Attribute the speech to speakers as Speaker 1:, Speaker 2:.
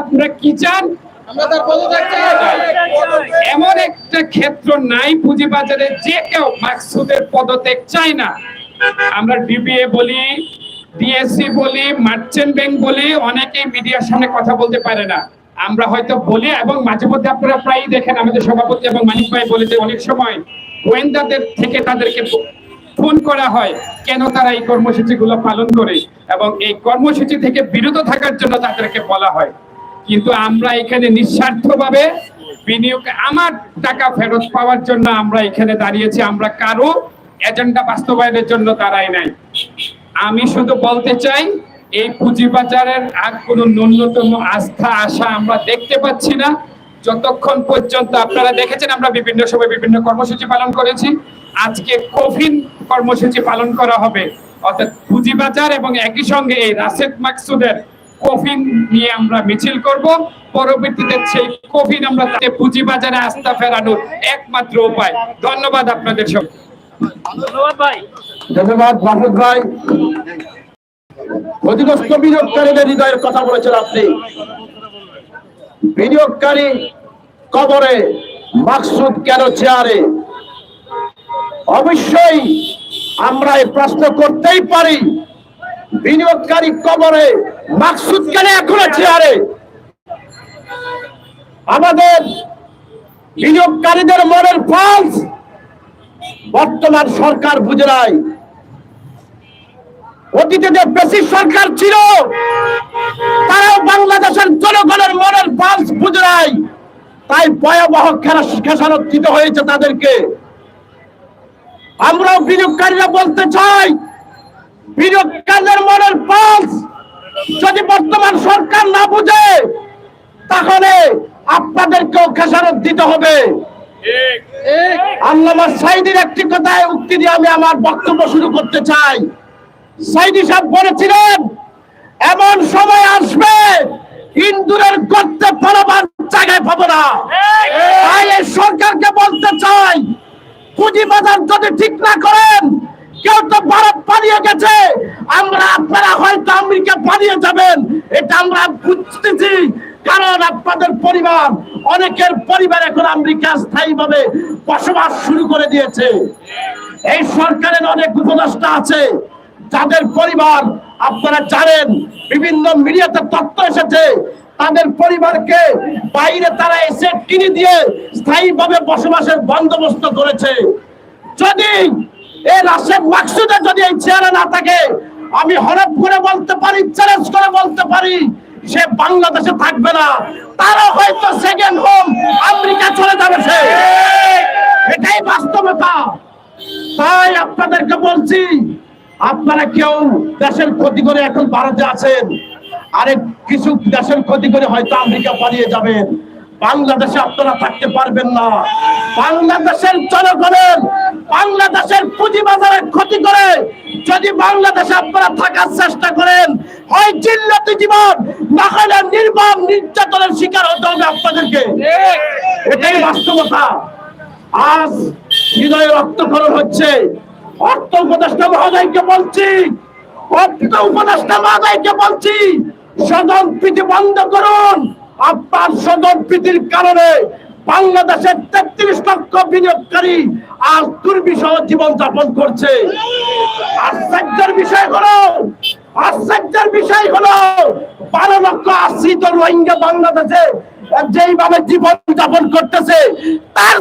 Speaker 1: আপনারা কি চান? এমন একটা ক্ষেত্র নাই পুঁজিবাজারে যে কেউ মাকসুদের পদত্যাগ চায় না। আমরা ডিবিএ বলি ডিএসসি বলি মার্চেন্ট ব্যাংক বলি অনেকেই মিডিয়ার সামনে কথা বলতে পারে না। আমরা হয়তো বলি এবং মাঝে মধ্যে আপনারা প্রায়ই দেখেন আমাদের সভাপতি এবং মানিক ভাই বলে যে অনেক সময় গোয়েন্দাদের থেকে তাদেরকে ফোন করা হয় কেন তারা এই কর্মসূচিগুলো পালন করে এবং এই কর্মসূচি থেকে বিরত থাকার জন্য তাদেরকে বলা হয়। কিন্তু আমরা এখানে নিঃস্বার্থভাবে বিনিয়োগ, আমার টাকা ফেরত পাওয়ার জন্য আমরা এখানে দাঁড়িয়েছি, আমরা কারও এজেন্ডা বাস্তবায়নের জন্য দাঁড়াই নাই। আমি শুধু বলতে চাই, এই পুঁজিবাজারের আর কোনো ন্যূনতম আস্থা, আশা আমরা দেখতে পাচ্ছি না। যতক্ষণ পর্যন্ত আপনারা দেখেছেন, আমরা বিভিন্ন সময় বিভিন্ন কর্মসূচি পালন করেছি। আজকে কফিন কর্মসূচি পালন করা হবে। অর্থাৎ পুঁজিবাজার এবং একই সঙ্গে এই রাশেদ মাকসুদের কফিন নিয়ে আমরা মিছিল করব। পরবর্তীতে সেই কফিন আমরা তাকে পুঁজিবাজারে আস্থা ফেরানোর একমাত্র উপায়। ধন্যবাদ আপনাদের সব
Speaker 2: ধন্যবাদ ভাই।
Speaker 3: ধন্যবাদ ভাই। বিনিয়োগকারীদের হৃদয়ের কথা বলেছেন আপনি। বিনিয়োগকারী কবরে মাকসুদ কেন চেয়ারে? অবশ্যই আমরা এই প্রশ্ন করতেই পারি। বিনিয়োগকারী কবরে মাকসুদ কেন এখনও চেয়ারে আমাদের বিনিয়োগকারীদের মনের পালস বর্তমান সরকার বুঝে নাই। অতীতে যে বেশি সরকার ছিল, তারাও বাংলাদেশের জনগণের মনের পালস বুঝে নাই। তাই ভয়াবহ খেলা দিতে হয়েছে তাদেরকে। আমরাও বিনিয়োগকারীরা বলতে চাই, বিনিয়োগকারীদের মনের পালস যদি বর্তমান সরকার না বুঝে, তাহলে আপনাদেরকেও খেসারত দিতে হবে। আল্লামা সাইদির একটি কথায় উক্তি দিয়ে আমি আমার বক্তব্য শুরু করতে চাই। সাইদি সাহেব বলেছিলেন, এমন সময় আসবে, ইন্দুরের করতে পড়াবার জায়গায় পাবো না। তাই এই সরকারকে বলতে চাই, পুঁজিবাজার যদি ঠিক না করেন কেউ তো ভারত পালিয়ে গেছে। আমরা, আপনারা হয়তো আমেরিকা পালিয়ে যাবেন। এটা আমরা বুঝতেছি, কারণ আপনাদের পরিবার, অনেকের পরিবার এখন আমেরিকা স্থায়ীভাবে বসবাস শুরু করে দিয়েছে। এই সরকারের অনেক উপদেষ্টা আছে, যাদের পরিবার, আপনারা জানেন, বিভিন্ন মিডিয়াতে তথ্য এসেছে, তাদের পরিবারকে বাইরে তারা এসে কিনে দিয়ে স্থায়ীভাবে বসবাসের বন্দোবস্ত করেছে। যদি এই রাশেদ মাকসুদে যদি এই চেয়ারে না থাকে, আমি হরফ করে বলতে পারি চ্যালেঞ্জ করে বলতে পারি, সে বাংলাদেশে থাকবে না। তারও হয়তো সেকেন্ড হোম আমেরিকা চলে যাবে সে। এটাই বাস্তবতা। তাই আপনাদেরকে বলছি, আপনারা কেউ দেশের ক্ষতি করে এখন ভারতে আছেন, আরেক কিছু দেশের ক্ষতি করে হয়তো আমেরিকা পালিয়ে যাবেন। বাংলাদেশে আপনারা থাকতে পারবেন না। বাংলাদেশের জনগণের, বাংলাদেশের পুঁজিবাজারের ক্ষতি করে যদি বাংলাদেশে আপনারা থাকার চেষ্টা করেন, হয় চিল্লাতি জীবন, না হলে নির্মম নির্যাতনের শিকার হতে হবে আপনাদেরকে। এটাই বাস্তবতা। আজ হৃদয়ে রক্তক্ষরণ হচ্ছে। অর্থ উপদেষ্টা মহোদয়কে বলছি, অর্থ উপদেষ্টা মহোদয়কে বলছি, সদন প্রীতি বন্ধ করুন। আপনার সদন কারণে বাংলাদেশের তেত্রিশ লক্ষ বিনিয়োগকারী আজ দুর্বিষহ জীবন যাপন করছে। আশ্চর্যের বিষয় হলো, আশ্চর্যের বিষয় হলো, বারো লক্ষ আশ্রিত রোহিঙ্গা বাংলাদেশে যেইভাবে জীবন যাপন করতেছে, তার